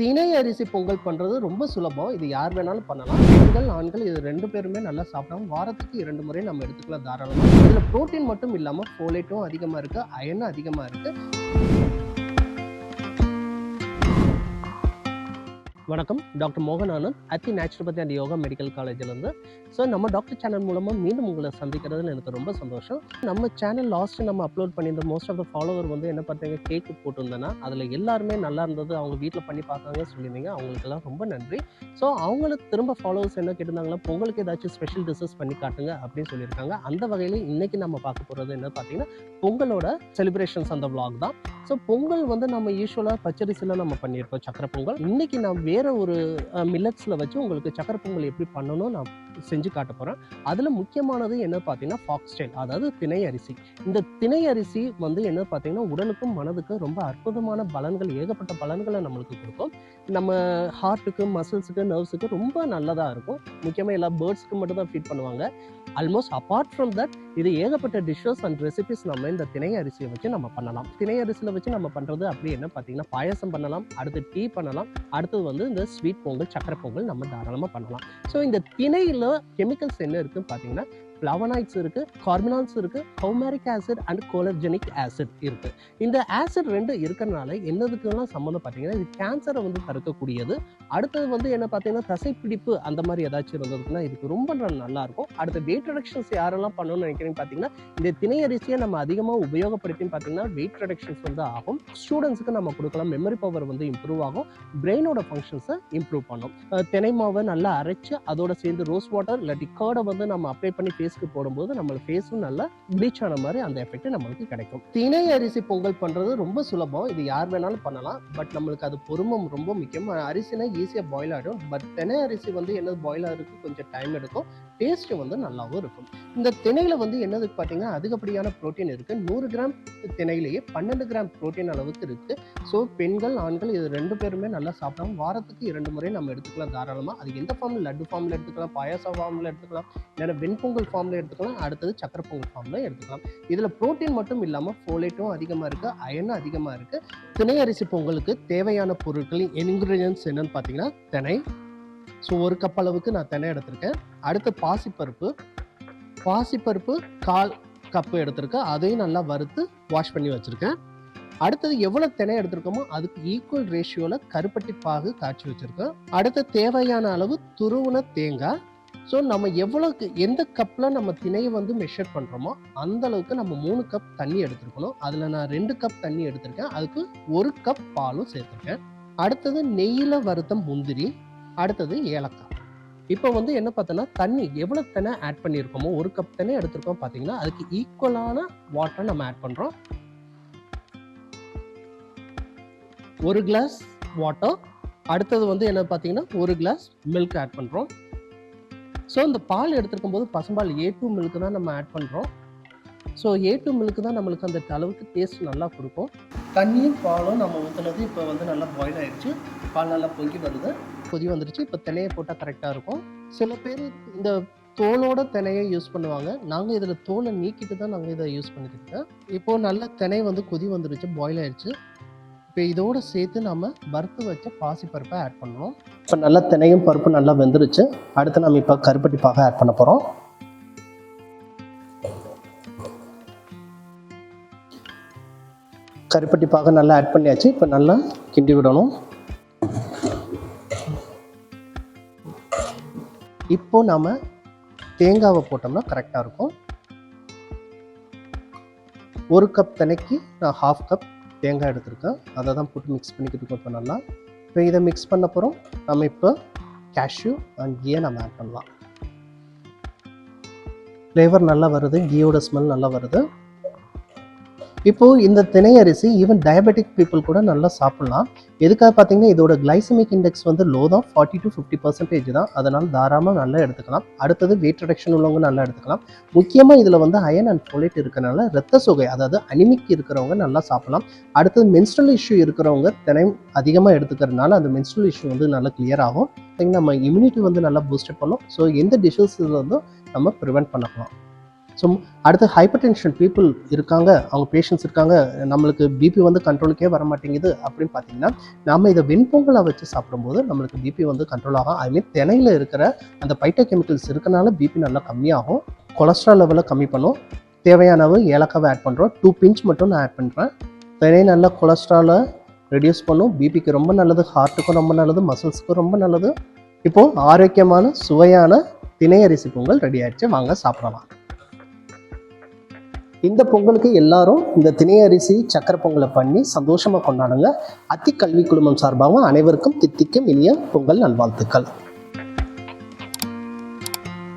திணை அரிசி பொங்கல் பண்ணுறது ரொம்ப சுலபம். இது யார் வேணாலும் பண்ணலாம். பெண்கள் ஆண்கள் இது ரெண்டு பேருமே நல்லா சாப்பிடலாம். வாரத்துக்கு இரண்டு முறை நம்ம எடுத்துக்கலாம் தாராளமாக இதில் புரோட்டீன் மட்டும் இல்லாமல் ஃபோலேட்டும் அதிகமாக இருக்குது அயனும் அதிகமாக இருக்குது வணக்கம். டாக்டர் மோகன் Anand Athi naturopathy and yoga medical காலேஜிலேருந்து so நம்ம டாக்டர் சேனல் மூலமாக மீண்டும் உங்களை சந்திக்கிறதுல எனக்கு ரொம்ப சந்தோஷம். நம்ம சேனல் லாஸ்ட்டு நம்ம அப்லோட் பண்ணியிருந்த மோஸ்ட் ஆஃப் த ஃபாலோவர் வந்து என்ன பார்த்தீங்க? கேக்கு போட்டிருந்தேன்னா அதில் எல்லாருமே நல்லா இருந்தது. அவங்க வீட்டில் பண்ணி பார்த்தாங்க சொல்லியிருந்தீங்க. அவங்களுக்கெல்லாம் ரொம்ப நன்றி. ஸோ அவங்களுக்கு திரும்ப ஃபாலோவர்ஸ் என்ன கேட்டிருந்தாங்களா? பொங்கலுக்கு ஏதாச்சும் ஸ்பெஷல் டிஷஸ் பண்ணி காட்டுங்க அப்படின்னு சொல்லியிருக்காங்க. அந்த வகையில் இன்னைக்கு நம்ம பார்க்க போகிறது என்ன பார்த்தீங்கன்னா பொங்கலோட செலிப்ரேஷன்ஸ் அந்த விளாக் தான். ஸோ பொங்கல் வந்து நம்ம யூஸ்வலாக பச்சரிசியில் நம்ம பண்ணியிருக்கோம் சக்கரை பொங்கல். இன்னைக்கு நான் வேற ஒரு மில்லட்ஸில் வச்சு உங்களுக்கு சக்கரை பொங்கல் எப்படி பண்ணணும் நான் செஞ்சு காட்ட போகிறேன் அதில் முக்கியமானது என்ன பார்த்தீங்கன்னா ஃபாக்ஸ்டைல் அதாவது திணை அரிசி. இந்த திணை அரிசி வந்து என்ன பார்த்தீங்கன்னா உடலுக்கும் மனதுக்கும் ரொம்ப அற்புதமான பலன்கள் ஏகப்பட்ட பலன்களை நம்மளுக்கு கொடுக்கும். நம்ம ஹார்ட்டுக்கு மசில்ஸுக்கு நர்வ்ஸுக்கு ரொம்ப நல்லதாக இருக்கும். முக்கியமாக எல்லா பேர்ட்ஸ்க்கு மட்டும் தான் ஃபீட் பண்ணுவாங்க. ஆல்மோஸ்ட் அப்பார்ட் ஃப்ரம் தட் இது ஏகப்பட்ட டிஷ்ஷஸ் அண்ட் ரெசிபிஸ் நம்ம இந்த திணை அரிசியை வச்சு நம்ம பண்ணலாம். திணை அரிசியில் வச்சு நம்ம பண்ணுறது அப்படி என்ன பார்த்தீங்கன்னா பாயசம் பண்ணலாம் அடுத்து டீ பண்ணலாம் அடுத்தது வந்து இந்த ஸ்வீட் பொங்கல் சக்கரை பொங்கல் நம்ம தாராளமாக பண்ணலாம். ஸோ இந்த திணையில் கெமிக்கல்ஸ் என்ன இருக்குன்னு பார்த்தீங்கன்னா ஃப்ளவனாய்ட்ஸ் இருக்கு கார்பினால்ஸ் இருக்கு ஹோமேரிக் ஆசிட் அண்ட் கோலர்ஜெனிக் ஆசிட் இருக்கு. இந்த ஆசிட் ரெண்டு இருக்கிறனால என்னதுக்கெல்லாம் சம்மந்தம் பார்த்தீங்கன்னா இது கேன்சரை வந்து தடுக்கக்கூடியது. அடுத்தது வந்து என்ன பார்த்தீங்கன்னா தசைப்பிடிப்பு அந்த மாதிரி ஏதாச்சும் இருந்ததுன்னா இதுக்கு ரொம்ப நல்லா இருக்கும் அடுத்த வெயிட் ரிடக்ஷன்ஸ் யாரெல்லாம் பண்ணணும்னு நினைக்கிறீங்க பார்த்தீங்கன்னா இந்த திணையரிசியை நம்ம அதிகமாக உபயோகப்படுத்தின்னு பார்த்தீங்கன்னா வெயிட் ரிடக்ஷன்ஸ் வந்து ஆகும். ஸ்டூடெண்ட்ஸுக்கு நம்ம கொடுக்கலாம். மெமரி பவர் வந்து இம்ப்ரூவ் ஆகும். பிரெயினோட ஃபங்க்ஷன்ஸை இம்ப்ரூவ் பண்ணும். தினை மாவை நல்லா அரைச்சு அதோட சேர்ந்து ரோஸ் வாட்டர் இல்லாட்டி கேர்டை வந்து நம்ம அப்ளை பண்ணி ஃபேஸ்க்கு போடும்போது நம்ம ஃபேஸும் நல்லா ப்ளீச் ஆன மாதிரி அந்த எஃபெக்ட் நம்மளுக்கு கிடைக்கும். திணை அரிசி பொங்கல் பண்ணுறது ரொம்ப சுலபம். இது யார் வேணாலும் பண்ணலாம். பட் நம்மளுக்கு அது பொறுமம் ரொம்ப முக்கியம். அரிசினா ஈஸியாக பாயில் ஆகிடும் பட் திணை அரிசி வந்து என்னது பாயில் ஆகிறதுக்கு கொஞ்சம் டைம் எடுக்கும். டேஸ்ட் வந்து நல்லாவும் இருக்கும். இந்த திணையில வந்து என்னதுக்கு பார்த்தீங்கன்னா அதிகப்படியான புரோட்டீன் இருக்கு. நூறு கிராம் திணையிலேயே பன்னெண்டு கிராம் புரோட்டீன் அளவுக்கு இருக்கு. ஸோ பெண்கள் ஆண்கள் இது ரெண்டு பேருமே நல்லா சாப்பிடலாம். வாரத்துக்கு இரண்டு முறை நம்ம எடுத்துக்கலாம் தாராளமாக அது எந்த ஃபார்மில் லட்டு ஃபார்மில் எடுத்துக்கலாம் பாயாசம் ஃபார்மில் எடுத்துக்கலாம். இல்லைன்னா வெண்பொங்கல் ஃபார்மில் எடுத்துக்கலாம். அடுத்தது சக்கரை பொங்கல் ஃபார்மில் எடுத்துக்கலாம். இதில் புரோட்டீன் மட்டும் இல்லாமல் ஃபோலேட்டும் அதிகமாக இருக்குது அயனும் அதிகமாக இருக்குது திணை அரிசி பொங்கலுக்கு தேவையான பொருட்களின் இன்க்ரீடியன்ஸ் என்னன்னு பார்த்தீங்கன்னா திணை ஸோ ஒரு கப் அளவுக்கு நான் திணை எடுத்திருக்கேன். அடுத்து பாசிப்பருப்பு. பாசிப்பருப்பு கால் கப்பு எடுத்திருக்கேன். அதையும் நல்லா வறுத்து வாஷ் பண்ணி வச்சுருக்கேன். அடுத்தது எவ்வளோ திணை எடுத்திருக்கோமோ அதுக்கு ஈக்குவல் ரேஷியோவில் கருப்பட்டி பாகு காய்ச்சி வச்சுருக்கேன். அடுத்து தேவையான அளவு துருவுன தேங்காய். ஸோ நம்ம எவ்வளோக்கு எந்த கப்பில் நம்ம திணையை வந்து மெஷர் பண்ணுறோமோ அந்த அளவுக்கு நம்ம மூணு கப் தண்ணி எடுத்துருக்கணும். அதில் நான் ரெண்டு கப் தண்ணி எடுத்திருக்கேன். அதுக்கு ஒரு கப் பாலும் சேர்த்துருக்கேன். அடுத்தது நெய்யில் வறுத்த முந்திரி அடுத்தது ஏலக்காய். இப்போ வந்து என்ன பார்த்தோன்னா தண்ணி எவ்வளோ தண்ணி ஆட் பண்ணியிருக்கோமோ ஒரு கப் தண்ணி எடுத்திருக்கோம் பார்த்தீங்கன்னா அதுக்கு ஈக்குவலான வாட்டர் நம்ம ஆட் பண்ணுறோம் ஒரு கிளாஸ் வாட்டர் அடுத்தது வந்து என்ன பார்த்தீங்கன்னா ஒரு கிளாஸ் மில்க் ஆட் பண்ணுறோம் ஸோ இந்த பால் எடுத்துருக்கும் போது பசும்பால் ஏ டூ மில்க்கு தான் நம்ம ஆட் பண்ணுறோம் ஸோ ஏ டூ மில்க்கு தான் நம்மளுக்கு அந்த அளவுக்கு டேஸ்ட் நல்லா கொடுக்கும். தண்ணியும் பாலும் நம்ம ஊற்றுனது இப்போ வந்து நல்லா பாயில் ஆயிடுச்சு. பால் நல்லா பொங்கி வருது. கொதி வந்துருச்சு. இப்போ தினையை போட்டால் கரெக்டாக இருக்கும். சில பேர் இந்த தோலோட தினையை யூஸ் பண்ணுவாங்க. நாங்கள் இதில் தோலை நீக்கிட்டு தான் நாங்கள் இதை யூஸ் பண்ணிக்கிட்டு இருக்கோம். இப்போது நல்ல தினை வந்து கொதி வந்துருச்சு பாயில் ஆயிடுச்சு. இப்போ இதோட சேர்த்து நம்ம வறுத்து வச்ச பாசி பருப்பை ஆட் பண்ணுவோம். இப்போ நல்லா தினையும் பருப்பு நல்லா வெந்துருச்சு. அடுத்து நம்ம இப்போ கருப்பட்டி பாக ஆட் பண்ண போகிறோம் கருப்பட்டி பாக நல்லா ஆட் பண்ணியாச்சு. இப்போ நல்லா கிண்டி விடணும். இப்போ நாம தேங்காவை போட்டோம்னா கரெக்டாக இருக்கும். ஒரு கப் தினைக்கு நான் ஹாஃப் கப் தேங்காய் எடுத்திருக்கேன். அதை தான் போட்டு மிக்ஸ் பண்ணிக்கிட்டு இப்போ நல்லா. இப்போ இதை மிக்ஸ் பண்ண போகிறோம் நம்ம இப்போ கேஷ்யூ அண்ட் கீயை நம்ம ஆட் பண்ணலாம். ஃப்ளேவர் நல்லா வருது. கீயோட ஸ்மெல் நல்லா வருது. இப்போது இந்த திணை அரிசி ஈவன் டயபெட்டிக் பீப்புள் கூட நல்லா சாப்பிட்லாம். எதுக்காக பார்த்தீங்கன்னா இதோட கிளைசமிக் இண்டெக்ஸ் வந்து லோ தான். ஃபார்ட்டி டு ஃபிஃப்டி பர்சன்டேஜ் தான். அதனால் தாராளமாக நல்லா எடுத்துக்கலாம். அடுத்தது வெயிட் ரிடக்ஷன் உள்ளவங்க நல்லா எடுத்துக்கலாம். முக்கியமாக இதில் வந்து அயன் அண்ட் ஃபோலேட் இருக்கிறனால ரத்த சுகை அதாவது அனிமிக் இருக்கிறவங்க நல்லா சாப்பிடலாம். அடுத்தது மென்ஸ்ட்ரல் இஷ்யூ இருக்கிறவங்க தினம் அதிகமாக எடுத்துக்கிறதுனால அந்த மென்ஸ்ட்ரல் இஷ்யூ வந்து நல்லா கிளியர் ஆகும். நம்ம இம்யூனிட்டி வந்து நல்லா பூஸ்டப் பண்ணும். ஸோ எந்த டிஷ்ஷஸ் இருந்தும் நம்ம ப்ரிவெண்ட் பண்ணலாம். ஸோ அடுத்து ஹைப்பர் டென்ஷன் பீப்புள் இருக்காங்க அவங்க பேஷண்ட்ஸ் இருக்காங்க நம்மளுக்கு பிபி வந்து கண்ட்ரோலுக்கே வர மாட்டேங்குது அப்படின்னு பார்த்தீங்கன்னா நம்ம இதை வெண்பொங்கலை வச்சு சாப்பிடும்போது நம்மளுக்கு பிபி வந்து கண்ட்ரோல் ஆகும். ஐ மீன் தினையில் இருக்கிற அந்த பைட்டோ கெமிக்கல்ஸ் இருக்கனால பிபி நல்லா கம்மியாகும். கொலஸ்ட்ரால் லெவலை கம்மி பண்ணும். தேவையான அளவு ஏலக்காவை ஆட் பண்ணுறோம் டூ பிஞ்ச் மட்டும் நான் ஆட் பண்ணுறேன் தினை நல்ல கொலஸ்ட்ராலை ரெடியூஸ் பண்ணும். பிபிக்கு ரொம்ப நல்லது ஹார்ட்டுக்கும் ரொம்ப நல்லது மசில்ஸுக்கும் ரொம்ப நல்லது. இப்போது ஆரோக்கியமான சுவையான தினை அரிசி பொங்கல் ரெடி ஆகிடுச்சு வாங்க சாப்பிடலாம். இந்த பொங்கலுக்கு எல்லாரும் இந்த திணையரிசி அரிசி சக்கரை பொங்கலை பண்ணி சந்தோஷமாக கொண்டாடுங்க. அத்தி கல்வி குழுமம் சார்பாகவும் அனைவருக்கும் தித்திக்கும் இனிய பொங்கல் நல்வாழ்த்துக்கள்.